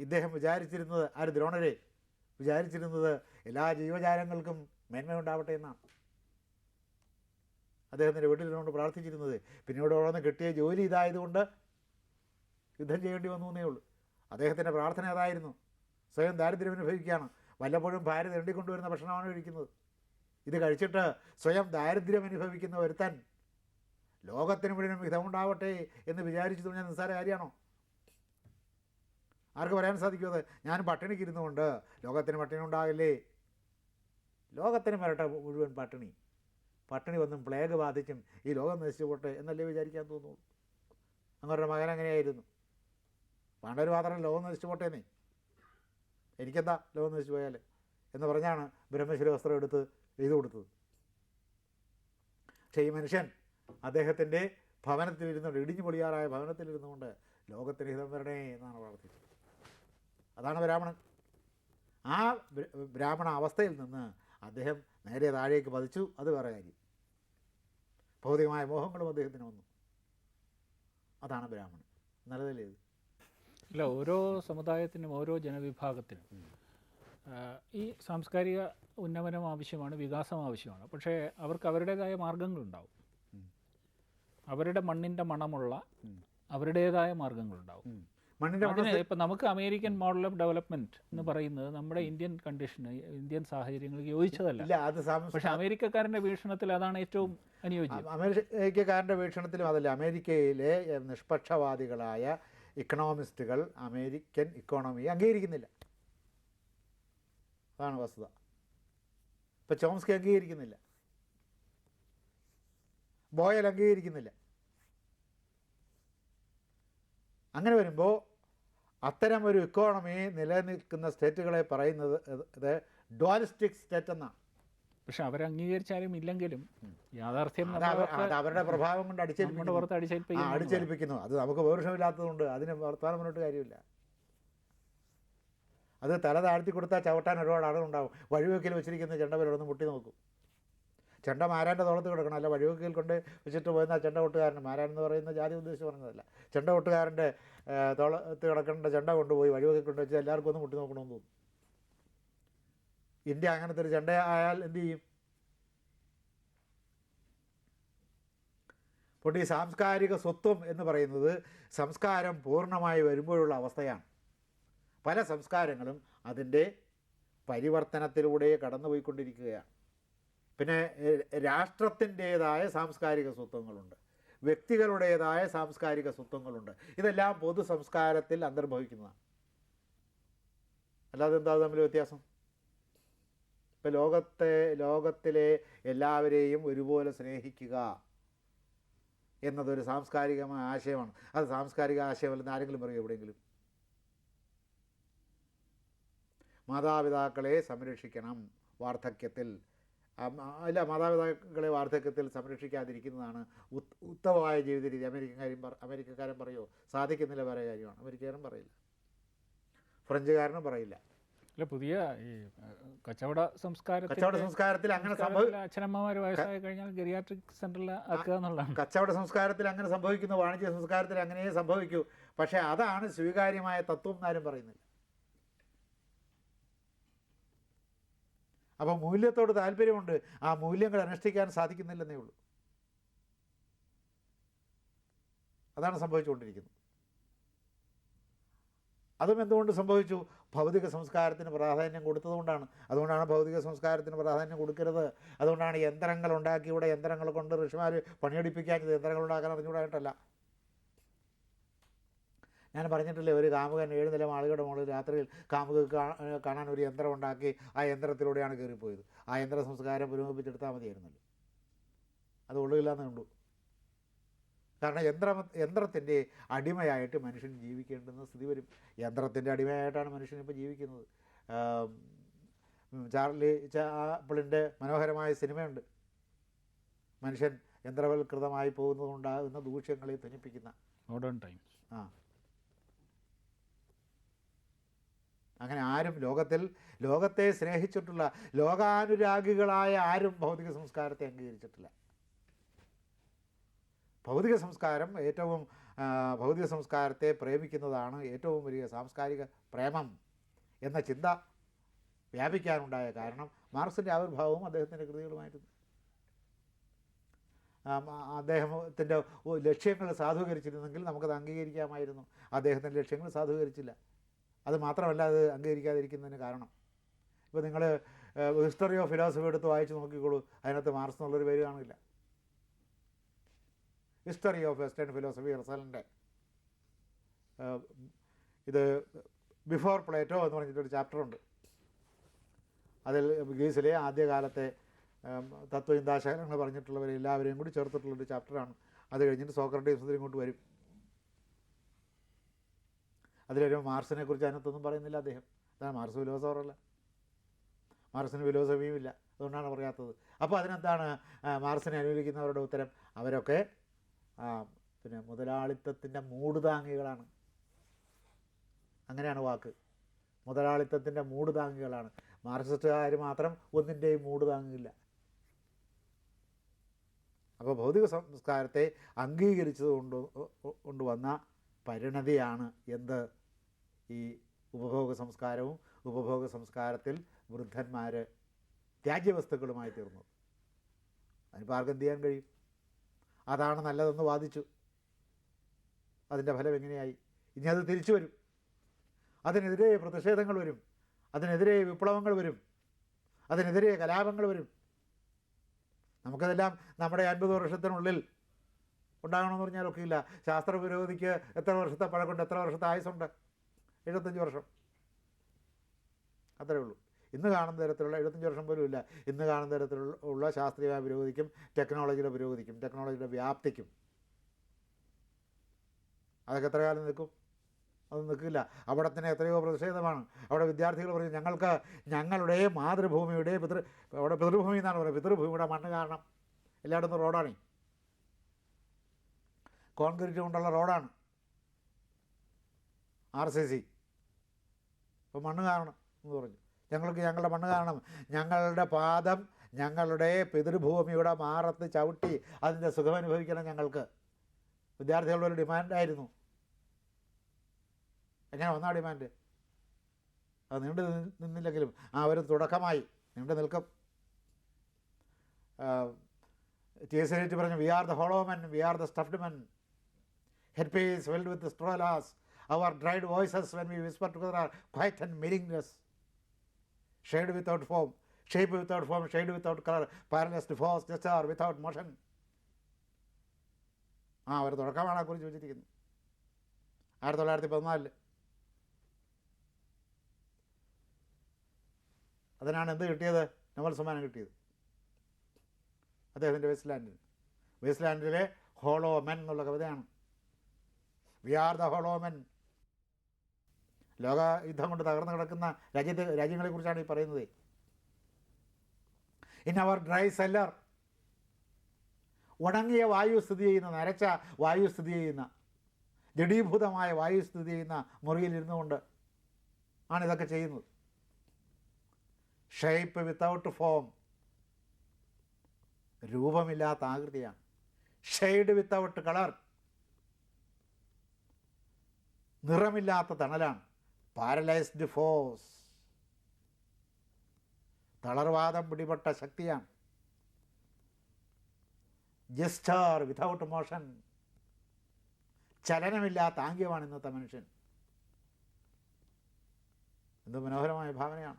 ഇദ്ദേഹം വിചാരിച്ചിരുന്നത് ആര് ദ്രോണരെ? വിചാരിച്ചിരുന്നത് എല്ലാ ജീവജാലങ്ങൾക്കും മേന്മയുണ്ടാവട്ടെ എന്നാണ്. അദ്ദേഹത്തിന്റെ വീട്ടിലിരുന്നുകൊണ്ട് പ്രാർത്ഥിച്ചിരുന്നത് പിന്നീട് അവിടെ കിട്ടിയ ജോലി ഇതായതുകൊണ്ട് യുദ്ധം ചെയ്യേണ്ടി വന്നു എന്നേ ഉള്ളൂ. അദ്ദേഹത്തിന്റെ പ്രാർത്ഥന അതായിരുന്നു. സ്വയം ദാരിദ്ര്യം അനുഭവിക്കുകയാണ് വല്ലപ്പോഴും ഭാര്യ തേണ്ടിക്കൊണ്ടുവരുന്ന ഭക്ഷണമാണ് കഴിക്കുന്നത് ഇത് കഴിച്ചിട്ട് സ്വയം ദാരിദ്ര്യം അനുഭവിക്കുന്ന ഒരുത്തൻ. ലോകത്തിന് മുഴുവൻ ഹിതമുണ്ടാവട്ടെ എന്ന് വിചാരിച്ചു തുടങ്ങിയ നിസ്സാര കാര്യമാണോ ആർക്ക് പറയാൻ സാധിക്കുമത് ഞാൻ പട്ടിണിക്ക് ഇരുന്നുകൊണ്ട്. ലോകത്തിന് പട്ടിണി ഉണ്ടാകില്ലേ ലോകത്തിന് വരട്ടെ മുഴുവൻ പട്ടിണി. പട്ടിണി വന്നും പ്ലേഗ് ബാധിച്ചും ഈ ലോകം നശിച്ചു പോട്ടെ എന്നല്ലേ വിചാരിക്കാൻ തോന്നുള്ളൂ. അങ്ങവരുടെ മകൻ അങ്ങനെയായിരുന്നു പാണ്ഡവർ മാത്രം ലോകം നശിച്ചു പോട്ടേന്നേ. എനിക്കെന്താ ലോകം നശിച്ചു പോയാൽ എന്ന് പറഞ്ഞാണ് ബ്രഹ്മശ്വര വസ്ത്രം എടുത്ത് എഴുതി കൊടുത്തത്. പക്ഷേ ഈ മനുഷ്യൻ അദ്ദേഹത്തിന്റെ ഭവനത്തിലിരുന്നുകൊണ്ട് ഇടിഞ്ഞു പൊളിയാറായ ഭവനത്തിലിരുന്നുകൊണ്ട് ലോകത്തിന് ഹിതം വരണേ എന്നാണ് പ്രാർത്ഥിച്ചത്. അതാണ് ബ്രാഹ്മണൻ. ആ ബ്രാഹ്മണ അവസ്ഥയിൽ നിന്ന് അദ്ദേഹം നേരെ താഴേക്ക് പതിച്ചു. അത് വേറെ കാര്യം. ഭൗതികമായ മോഹങ്ങളും അദ്ദേഹത്തിന് വന്നു. അതാണ് ബ്രാഹ്മണൻ. നല്ലതല്ലേ ഇത്? അല്ല ഓരോ സമുദായത്തിനും ഓരോ ജനവിഭാഗത്തിനും ഈ സാംസ്കാരിക ഉന്നമനം ആവശ്യമാണ് വികാസം ആവശ്യമാണ്. പക്ഷേ അവർക്ക് അവരുടേതായ മാർഗങ്ങളുണ്ടാവും. അവരുടെ മണ്ണിന്റെ മണമുള്ള അവരുടേതായ മാർഗങ്ങളുണ്ടാവും. അതിന് ഇപ്പം നമുക്ക് അമേരിക്കൻ മോഡൽ ഓഫ് ഡെവലപ്മെന്റ് എന്ന് പറയുന്നത് നമ്മുടെ ഇന്ത്യൻ കണ്ടീഷന് ഇന്ത്യൻ സാഹചര്യങ്ങൾക്ക് യോജിച്ചതല്ല. പക്ഷെ അമേരിക്കക്കാരന്റെ വീക്ഷണത്തിൽ അതാണ് ഏറ്റവും അനുയോജ്യം. അമേരിക്കക്കാരന്റെ വീക്ഷണത്തിലും അതല്ല. അമേരിക്കയിലെ നിഷ്പക്ഷവാദികളായ ഇക്കണോമിസ്റ്റുകൾ അമേരിക്കൻ ഇക്കോണമി അംഗീകരിക്കുന്നില്ല. അതാണ് വസ്തുത. ഇപ്പം ചോംസ്കി അംഗീകരിക്കുന്നില്ല. ബോയൽ അംഗീകരിക്കുന്നില്ല. അങ്ങനെ വരുമ്പോൾ അത്തരം ഒരു ഇക്കോണമി നിലനിൽക്കുന്ന സ്റ്റേറ്റുകളെ പറയുന്നത് ഇത് സ്റ്റേറ്റ് എന്നാണ്. പക്ഷെ അവർ അംഗീകരിച്ചാലും ഇല്ലെങ്കിലും യാഥാർത്ഥ്യം അവരുടെ പ്രഭാവം കൊണ്ട് അടിച്ചേൽപ്പിക്കുന്നു. പുറത്ത് അടിച്ചേൽപ്പിക്കുന്നു. അടിച്ചേൽപ്പിക്കുന്നു. അത് നമുക്ക് പൗരുഷമില്ലാത്തതുകൊണ്ട് അതിന് വർത്തമാനം മുന്നോട്ട് കാര്യമില്ല. അത് തല താഴ്ത്തി കൊടുത്താൽ ചവിട്ടാൻ ഒരുപാട് ആളുകളുണ്ടാവും. വഴിവെക്കിൽ വെച്ചിരിക്കുന്ന ചെണ്ട വരൊന്ന് മുട്ടി നോക്കും. ചെണ്ട മാരാന്റെ തോളത്ത് കിടക്കണം. അല്ല വഴിവെക്കിൽ കൊണ്ട് വെച്ചിട്ട് പോയിരുന്ന ചെണ്ട കൊട്ടുകാരൻ മാരാൻ എന്ന് പറയുന്ന ജാതി ഉദ്ദേശിച്ച് പറഞ്ഞതല്ല. ചെണ്ട കൊട്ടുകാരന്റെ തോളത്ത് കിടക്കേണ്ട ചെണ്ട കൊണ്ടുപോയി വഴിവെക്കിൽ കൊണ്ട് വെച്ച് എല്ലാവർക്കും ഒന്ന് മുട്ടി നോക്കണമെന്ന് തോന്നും. ഇന്ത്യ അങ്ങനത്തെ ഒരു ചെണ്ട ആയാൽ എന്ത് ചെയ്യും? അപ്പോൾ ഈ സാംസ്കാരിക സ്വത്വം എന്ന് പറയുന്നത് സംസ്കാരം പൂർണമായി വരുമ്പോഴുള്ള അവസ്ഥയാണ്. പല സംസ്കാരങ്ങളും അതിന്റെ പരിവർത്തനത്തിലൂടെ കടന്നുപോയിക്കൊണ്ടിരിക്കുകയാണ്. പിന്നെ രാഷ്ട്രത്തിന്റേതായ സാംസ്കാരിക സ്വത്വങ്ങളുണ്ട്. വ്യക്തികളുടേതായ സാംസ്കാരിക സ്വത്വങ്ങളുണ്ട്. ഇതെല്ലാം പൊതു സംസ്കാരത്തിൽ അന്തർഭവിക്കുന്നതാണ്. അല്ലാതെ എന്താ തമ്മിൽ വ്യത്യാസം? ഇപ്പം ലോകത്തെ ലോകത്തിലെ എല്ലാവരെയും ഒരുപോലെ സ്നേഹിക്കുക എന്നതൊരു സാംസ്കാരികമായ ആശയമാണ്. അത് സാംസ്കാരിക ആശയമല്ലെന്ന് ആരെങ്കിലും പറയും എവിടെയെങ്കിലും? മാതാപിതാക്കളെ സംരക്ഷിക്കണം വാർദ്ധക്യത്തിൽ. അല്ല മാതാപിതാക്കളെ വാർദ്ധക്യത്തിൽ സംരക്ഷിക്കാതിരിക്കുന്നതാണ് ഉത്- ഉത്തമമായ ജീവിത രീതി അമേരിക്കക്കാരും അമേരിക്കക്കാരൻ പറയുമോ സാധിക്കുന്നില്ല വേറെ കാര്യമാണ്. അമേരിക്കക്കാരൻ പറയില്ല. ഫ്രഞ്ചുകാരനും പറയില്ല. അല്ല പുതിയ ഈ കച്ചവട സംസ്കാരത്തിൽ കച്ചവട സംസ്കാരത്തിൽ അങ്ങനെ അച്ഛനമ്മമാർ വയസ്സായി കഴിഞ്ഞാൽ ഗെറിയാട്രിക് സെന്ററിൽ ആക്കുക എന്നുള്ളതാണ്. കച്ചവട സംസ്കാരത്തിൽ അങ്ങനെ സംഭവിക്കുന്നു വാണിജ്യ സംസ്കാരത്തിൽ അങ്ങനെ സംഭവിക്കൂ. പക്ഷേ അതാണ് സ്വീകാര്യമായ തത്വം എന്നാരും പറയുന്നില്ല. അപ്പോൾ മൂല്യത്തോട് താല്പര്യമുണ്ട്. ആ മൂല്യങ്ങൾ അനുഷ്ഠിക്കാൻ സാധിക്കുന്നില്ലെന്നേ ഉള്ളൂ. അതാണ് സംഭവിച്ചുകൊണ്ടിരിക്കുന്നത്. അതും എന്തുകൊണ്ട് സംഭവിച്ചു? ഭൗതിക സംസ്കാരത്തിന് പ്രാധാന്യം കൊടുത്തതുകൊണ്ടാണ്. അതുകൊണ്ടാണ് ഭൗതിക സംസ്കാരത്തിന് പ്രാധാന്യം കൊടുക്കരുത്. അതുകൊണ്ടാണ് യന്ത്രങ്ങൾ ഉണ്ടാക്കി ഇവിടെ യന്ത്രങ്ങൾ കൊണ്ട് ഋഷിമാർ പണിയെടുപ്പിക്കാഞ്ഞത് യന്ത്രങ്ങൾ ഉണ്ടാക്കാൻ അറിഞ്ഞുകൂടായിട്ടല്ല. ഞാൻ പറഞ്ഞിട്ടില്ലേ ഒരു കാമുകൻ ഏഴ് നില ആളുകളുടെ മുകളിൽ രാത്രിയിൽ കാമുക കാണാൻ ഒരു യന്ത്രം ഉണ്ടാക്കി ആ യന്ത്രത്തിലൂടെയാണ് കയറിപ്പോയത്. ആ യന്ത്ര സംസ്കാരം പുരോഗമിപ്പിച്ചെടുത്താൽ മതിയായിരുന്നല്ലോ. അത് ഉള്ളില്ലാന്ന് കണ്ടു. കാരണം യന്ത്ര യന്ത്രത്തിന്റെ അടിമയായിട്ട് മനുഷ്യൻ ജീവിക്കേണ്ടുന്ന സ്ഥിതി വരും. യന്ത്രത്തിന്റെ അടിമയായിട്ടാണ് മനുഷ്യൻ ഇപ്പോൾ ജീവിക്കുന്നത്. ചാർലി ചാപ്പിളിന്റെ മനോഹരമായ സിനിമയുണ്ട്. മനുഷ്യൻ യന്ത്രവൽകൃതമായി പോകുന്നതുകൊണ്ടാകുന്ന ദൂഷ്യങ്ങളെ ധനിപ്പിക്കുന്ന. മോഡേൺ ടൈംസ് ആ. അങ്ങനെ ആരും ലോകത്തിൽ ലോകത്തെ സ്നേഹിച്ചിട്ടുള്ള ലോകാനുരാഗികളായ ആരും ഭൗതിക സംസ്കാരത്തെ അംഗീകരിച്ചിട്ടില്ല. ഭൗതിക സംസ്കാരം ഏറ്റവും ഭൗതിക സംസ്കാരത്തെ പ്രേമിക്കുന്നതാണ് ഏറ്റവും വലിയ സാംസ്കാരിക പ്രേമം എന്ന ചിന്ത വ്യാപിക്കാനുണ്ടായ കാരണം മാർക്സിന്റെ ആവിർഭാവവും അദ്ദേഹത്തിന്റെ കൃതികളുമായിരുന്നു. അദ്ദേഹത്തിന്റെ ലക്ഷ്യങ്ങൾ സാധൂകരിച്ചിരുന്നെങ്കിൽ നമുക്കത് അംഗീകരിക്കാമായിരുന്നു. അദ്ദേഹത്തിന്റെ ലക്ഷ്യങ്ങൾ സാധൂകരിച്ചില്ല. അത് മാത്രമല്ല അത് അംഗീകരിക്കാതിരിക്കുന്നതിന് കാരണം. ഇപ്പോൾ നിങ്ങൾ ഹിസ്റ്ററി ഓഫ് ഫിലോസഫി എടുത്ത് വായിച്ച് നോക്കിക്കോളൂ. അതിനകത്ത് മാർക്സ് എന്നുള്ളൊരു പേര് കാണില്ല. ഹിസ്റ്ററി ഓഫ് വെസ്റ്റേൺ ഫിലോസഫി റസലിന്റെ ഇത് ബിഫോർ പ്ലേറ്റോ എന്ന് പറഞ്ഞിട്ടൊരു ചാപ്റ്ററുണ്ട് അതിൽ ഗ്രീസിലെ ആദ്യകാലത്തെ തത്വചിന്താശകരങ്ങൾ പറഞ്ഞിട്ടുള്ളവരെ എല്ലാവരെയും കൂടി ചേർത്തിട്ടുള്ളൊരു ചാപ്റ്ററാണ് അത് കഴിഞ്ഞിട്ട് സോക്രട്ടീസ് ഇങ്ങോട്ട് വരും. അതിലൊരു മാർസിനെ കുറിച്ച് അതിനകത്തൊന്നും പറയുന്നില്ല അദ്ദേഹം. അതാണ് മാർസ് ഫിലോസഫറല്ല മാർസിന് ഫിലോസഫിയും ഇല്ല. അതുകൊണ്ടാണ് പറയാത്തത്. അപ്പോൾ അതിനെന്താണ് മാർസിനെ അനുകൂലിക്കുന്നവരുടെ ഉത്തരം? അവരൊക്കെ പിന്നെ മുതലാളിത്തത്തിന്റെ മൂടുതാങ്ങികളാണ്. അങ്ങനെയാണ് വാക്ക്. മുതലാളിത്തത്തിന്റെ മൂടുതാങ്ങികളാണ്. മാർക്സിസ്റ്റുകാർ മാത്രം ഒന്നിന്റെയും മൂട് താങ്ങില്ല അപ്പോൾ ഭൗതിക സംസ്കാരത്തെ അംഗീകരിച്ചത് കൊണ്ട് കൊണ്ടുവന്ന പരിണതിയാണ് എന്ത്? ഈ ഉപഭോഗ സംസ്കാരവും ഉപഭോഗ സംസ്കാരത്തിൽ വൃദ്ധന്മാർ ത്യാജ്യവസ്തുക്കളുമായി തീർന്നത്. അതിനിപ്പോൾ ആർക്കും എന്ത് ചെയ്യാൻ കഴിയും? അതാണ് നല്ലതെന്ന് വാദിച്ചു. അതിന്റെ ഫലം എങ്ങനെയായി? ഇനി അത് തിരിച്ചു വരും. അതിനെതിരെ പ്രതിഷേധങ്ങൾ വരും. അതിനെതിരെ വിപ്ലവങ്ങൾ വരും. അതിനെതിരെ കലാപങ്ങൾ വരും. നമുക്കതെല്ലാം നമ്മുടെ അൻപത് വർഷത്തിനുള്ളിൽ ഉണ്ടാകണമെന്ന് പറഞ്ഞാലൊക്കെ ഇല്ല ശാസ്ത്ര പുരോഗതിക്ക് എത്ര വർഷത്തെ പഴക്കമുണ്ട് എത്ര വർഷത്തെ ആയുസുണ്ട് എഴുപത്തഞ്ച് വർഷം. അത്രേ ഉള്ളൂ. ഇന്ന് കാണുന്ന തരത്തിലുള്ള എഴുപത്തഞ്ച് വർഷം പോലും ഇല്ല. ഇന്ന് കാണുന്ന തരത്തിലുള്ള ശാസ്ത്രീയ പുരോഗതിക്കും ടെക്നോളജിയുടെ പുരോഗതിക്കും ടെക്നോളജിയുടെ വ്യാപ്തിക്കും. അതൊക്കെ എത്ര കാലം നിൽക്കും? അത് നിൽക്കില്ല. അവിടെ തന്നെ എത്രയോ പ്രതിഷേധമാണ്. അവിടെ വിദ്യാർത്ഥികൾ പറയും ഞങ്ങൾക്ക് ഞങ്ങളുടെ മാതൃഭൂമിയുടെ പിതൃ അവിടെ പിതൃഭൂമി എന്നാണ് പറയുന്നത്. പിതൃഭൂമിയുടെ മണ്ണ് കാരണം എല്ലായിടത്തും റോഡാണ്. കോൺക്രീറ്റ് കൊണ്ടുള്ള റോഡാണ്. R C C. അപ്പോൾ മണ്ണ് കാരണം എന്ന് പറഞ്ഞു. ഞങ്ങൾക്ക് ഞങ്ങളുടെ മണ്ണ് കാണണം. ഞങ്ങളുടെ പാദം ഞങ്ങളുടെ പിതൃഭൂമിയുടെ മാറത്ത് ചവിട്ടി അതിന്റെ സുഖമനുഭവിക്കണം ഞങ്ങൾക്ക്. വിദ്യാർത്ഥികളുടെ ഒരു ഡിമാൻഡായിരുന്നു എങ്ങനെ വന്നാ ഡിമാൻഡ്? അത് നീണ്ടു നിന്നില്ലെങ്കിലും ആ ഒരു തുടക്കമായി നീണ്ടു നിൽക്കും. ടി എസ് എച്ച് പറഞ്ഞു we are the hollow men we are the stuffed men headpiece filled with straw alas our dried voices when we whisper together are quiet and meaningless shade without form shape without form shade without colour paralysed force gesture without motion ആ ഒരു തുടക്കമാണ് കുറിച്ച് വെച്ചിരിക്കുന്നത് ആയിരത്തി തൊള്ളായിരത്തി പതിനാലിൽ അതിനാണ് എന്ത് കിട്ടിയത്? നോബൽ സമ്മാനം കിട്ടിയത്. അദ്ദേഹത്തിന്റെ വെസ്റ്റ്ലാൻഡിന് വെസ്റ്റ്ലാൻഡിലെ വെസ്റ്റ് ലാൻഡിലെ ഹോളോ മെൻ എന്നുള്ള കവിതയാണ്. We are the hollow men ലോക യുദ്ധം കൊണ്ട് തകർന്നു കിടക്കുന്ന രാജ്യത്തെ രാജ്യങ്ങളെക്കുറിച്ചാണ് ഈ പറയുന്നത്. ഇൻ അവർ ഡ്രൈ സെല്ലർ ഉണങ്ങിയ വായു സ്ഥിതി ചെയ്യുന്ന നരച്ച വായു സ്ഥിതി ചെയ്യുന്ന ജഡീഭൂതമായ വായു സ്ഥിതി ചെയ്യുന്ന മുറിയിൽ ഇരുന്നു കൊണ്ട് ആണ് ഇതൊക്കെ ചെയ്യുന്നത്. ഷേപ്പ് വിത്തൗട്ട് ഫോം രൂപമില്ലാത്ത ആകൃതിയാണ്. ഷെയ്ഡ് വിത്തൗട്ട് കളർ നിറമില്ലാത്ത തണലാണ്. Paralysed force. തളർവാദം പിടിപെട്ട ശക്തിയാണ്. Gesture without motion. ചലനമില്ലാത്ത ആംഗ്യമാണ് ഇന്നത്തെ മനുഷ്യൻ. എന്ത് മനോഹരമായ ഭാവനയാണ്.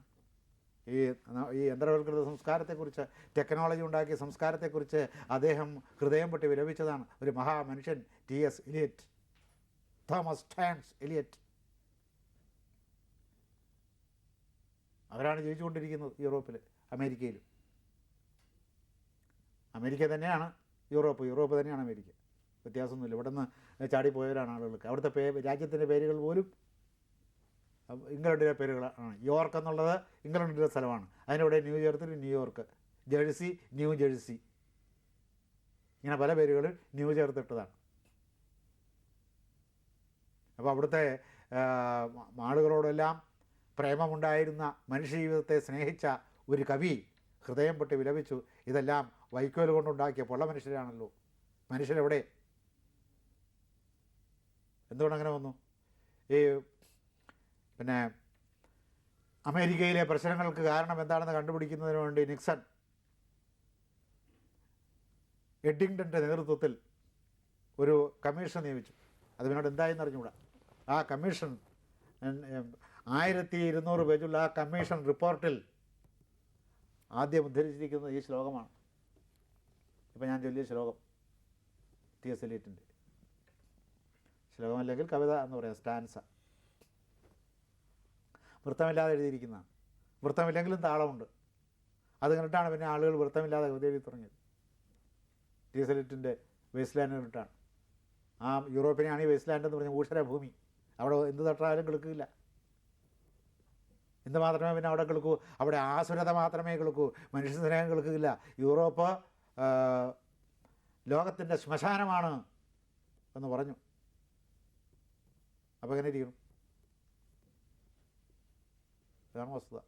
ഈ ഈ യന്ത്രവൽകൃത സംസ്കാരത്തെക്കുറിച്ച് ടെക്നോളജി ഉണ്ടാക്കിയ സംസ്കാരത്തെക്കുറിച്ച് അദ്ദേഹം ഹൃദയം പൊട്ടി വിലപിച്ചതാണ്. ഒരു മഹാമനുഷ്യൻ T S Eliot. Thomas Stearns Eliot അവരാണ് ജയിച്ചുകൊണ്ടിരിക്കുന്നത് യൂറോപ്പിൽ അമേരിക്കയിലും അമേരിക്ക തന്നെയാണ് യൂറോപ്പ് യൂറോപ്പ് തന്നെയാണ് അമേരിക്ക. വ്യത്യാസമൊന്നുമില്ല. ഇവിടെ നിന്ന് ചാടിപ്പോയവരാണ് ആളുകൾക്ക്. അവിടുത്തെ പേ രാജ്യത്തിന്റെ പേരുകൾ പോലും ഇംഗ്ലണ്ടിലെ പേരുകളാണ് യോർക്ക് എന്നുള്ളത് ഇംഗ്ലണ്ടിലെ സ്ഥലമാണ്. അതിനിവിടെ New ജേർത്തിൽ New York. Jersey New Jersey. ഇങ്ങനെ പല പേരുകൾ ന്യൂ ചേർത്തിട്ടതാണ്. അപ്പോൾ അവിടുത്തെ ആളുകളോടെല്ലാം പ്രേമമുണ്ടായിരുന്ന മനുഷ്യജീവിതത്തെ സ്നേഹിച്ച ഒരു കവി ഹൃദയം പൊട്ടി വിലപിച്ചു. ഇതെല്ലാം വൈക്കോൽ കൊണ്ടുണ്ടാക്കിയ പൊള്ള മനുഷ്യരാണല്ലോ. മനുഷ്യരെവിടെ? എന്തുകൊണ്ടങ്ങനെ വന്നു? ഈ പിന്നെ അമേരിക്കയിലെ പ്രശ്നങ്ങൾക്ക് കാരണം എന്താണെന്ന് കണ്ടുപിടിക്കുന്നതിന് വേണ്ടി നിക്സൺ എഡിങ്ടന്റെ നേതൃത്വത്തിൽ ഒരു കമ്മീഷൻ നിയമിച്ചു. അതിനോട് പിന്നോട് എന്തായെന്ന് അറിഞ്ഞുകൂടാ ആ കമ്മീഷൻ ആയിരത്തി ഇരുന്നൂറ് പേജുള്ള ആ കമ്മീഷൻ റിപ്പോർട്ടിൽ ആദ്യം ഉദ്ധരിച്ചിരിക്കുന്നത് ഈ ശ്ലോകമാണ്. ഇപ്പം ഞാൻ ചൊല്ലിയ ശ്ലോകം ടി എസ് എലീറ്റിന്റെ. ശ്ലോകമല്ലെങ്കിൽ കവിത എന്ന് പറയാം സ്റ്റാൻസ. വൃത്തമില്ലാതെ എഴുതിയിരിക്കുന്നതാണ്. വൃത്തമില്ലെങ്കിലും താളമുണ്ട്. അത് കണ്ടിട്ടാണ് പിന്നെ ആളുകൾ വൃത്തമില്ലാതെ കവിത എഴുതി തുടങ്ങിയത്. ടി എസ് എലിയറ്റിന്റെ വേസ്റ്റ് ലാൻഡ് കണ്ടിട്ടാണ്. ആ യൂറോപ്പിനെയാണ് ഈ വേസ്റ്റ് ലാൻഡ് എന്ന് പറഞ്ഞ ഭൂമി അവിടെ എന്ത് തട്ടാലും കിളുക്കില്ല എന്ത് മാത്രമേ പിന്നെ അവിടെ കേൾക്കൂ അവിടെ ആസുരത മാത്രമേ കേൾക്കൂ മനുഷ്യ സ്നേഹം കിളുക്കില്ല യൂറോപ്പ് ലോകത്തിന്റെ ശ്മശാനമാണ് എന്ന് പറഞ്ഞു. അപ്പോൾ എങ്ങനെ ഇരിക്കണം ഇതാണ് വസ്തുത.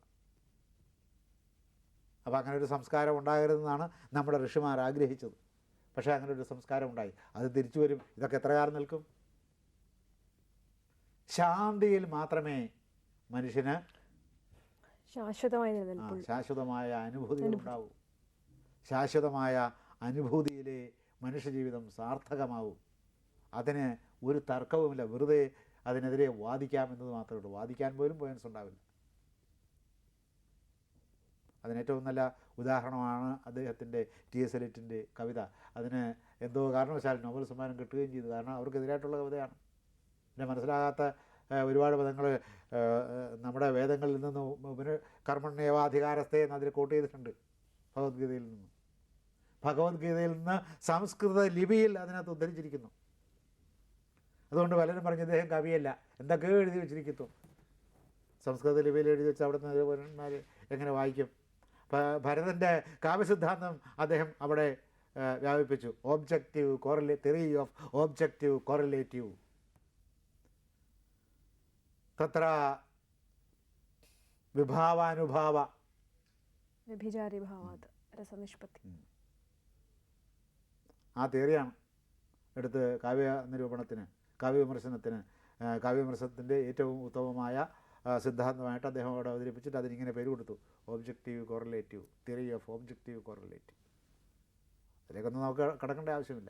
അപ്പോൾ അങ്ങനെ ഒരു സംസ്കാരം ഉണ്ടാകരുതെന്നാണ് നമ്മുടെ ഋഷിമാർ ആഗ്രഹിച്ചത്. പക്ഷേ അങ്ങനെ ഒരു സംസ്കാരം ഉണ്ടായി. അത് തിരിച്ചു വരും. ഇതൊക്കെ എത്ര കാലം നിൽക്കും? ശാന്തിയിൽ മാത്രമേ മനുഷ്യന് ശാശ്വതമായി ശാശ്വതമായ അനുഭൂതികൾ ഉണ്ടാവും. ശാശ്വതമായ അനുഭൂതിയിലെ മനുഷ്യജീവിതം സാർത്ഥകമാവും. അതിന് ഒരു തർക്കവുമില്ല. വെറുതെ അതിനെതിരെ വാദിക്കാമെന്നത് മാത്രമേ ഉള്ളൂ. വാദിക്കാൻ പോലും പോയിൻസ് ഉണ്ടാവില്ല. അതിനേറ്റവും നല്ല ഉദാഹരണമാണ് അദ്ദേഹത്തിന്റെ ടി എസ് എലിറ്റിന്റെ കവിത. അതിന് എന്തോ കാരണവശാൽ നോബൽ സമ്മാനം കിട്ടുകയും ചെയ്തു. കാരണം അവർക്കെതിരായിട്ടുള്ള കവിതയാണ്. പിന്നെ മനസ്സിലാകാത്ത ഒരുപാട് പദങ്ങൾ നമ്മുടെ വേദങ്ങളിൽ നിന്ന് പിന്നെ കർമ്മണ്യവാധികാരസ്ഥ എന്ന് അതിൽ കോട്ട് ചെയ്തിട്ടുണ്ട് ഭഗവത്ഗീതയിൽ നിന്ന്. ഭഗവത്ഗീതയിൽ നിന്ന് സംസ്കൃത ലിപിയിൽ അതിനകത്ത് ഉദ്ധരിച്ചിരിക്കുന്നു. അതുകൊണ്ട് പലരും പറഞ്ഞു ഇദ്ദേഹം കവിയല്ല. എന്തൊക്കെയോ എഴുതി വെച്ചിരിക്കുന്നു? സംസ്കൃത ലിപിയിൽ എഴുതി വെച്ച് അവിടുന്ന് പുരന്മാർ എങ്ങനെ വായിക്കും? ഭരതന്റെ കാവ്യസിദ്ധാന്തം അദ്ദേഹം അവിടെ വ്യാപിപ്പിച്ചു. ഓബ്ജക്റ്റീവ് കോറിലേ തെറി ഓഫ് ഓബ്ജക്റ്റീവ് കോറിലേറ്റീവ് തത്ര വിഭാവാനുഭാവ വ്യഭിചാരി ഭാവാത് രസനിഷ്പത്തി ആ തിയറിയാണ് എടുത്ത് കാവ്യ നിരൂപണത്തിന് കാവ്യവിമർശനത്തിന് കാവ്യവിമർശനത്തിന്റെ ഏറ്റവും ഉത്തമമായ സിദ്ധാന്തമായിട്ട് അദ്ദേഹം അവിടെ അവതരിപ്പിച്ചിട്ട് അതിനിങ്ങനെ പേര് കൊടുത്തു. Objective correlative theory of objective correlative അതിലേക്കൊന്നും നമുക്ക് കിടക്കേണ്ട ആവശ്യമില്ല.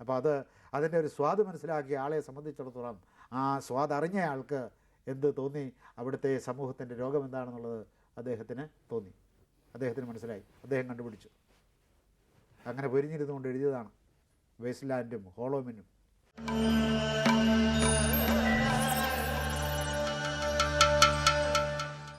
അപ്പോൾ അത് അതിന്റെ ഒരു സ്വാദ് മനസ്സിലാക്കിയ ആളെ സംബന്ധിച്ചിടത്തോളം ആ സ്വാദ് അറിഞ്ഞ ആൾക്ക് എന്ത് തോന്നി? അവിടുത്തെ സമൂഹത്തിന്റെ രോഗം എന്താണെന്നുള്ളത് അദ്ദേഹത്തിന് തോന്നി. അദ്ദേഹത്തിന് മനസ്സിലായി. അദ്ദേഹം കണ്ടുപിടിച്ചു. അങ്ങനെ പൊരിഞ്ഞിരുന്നുകൊണ്ട് എഴുതിയതാണ്. വേസ്റ്റ് ലാൻഡും ഹോളോമിനും.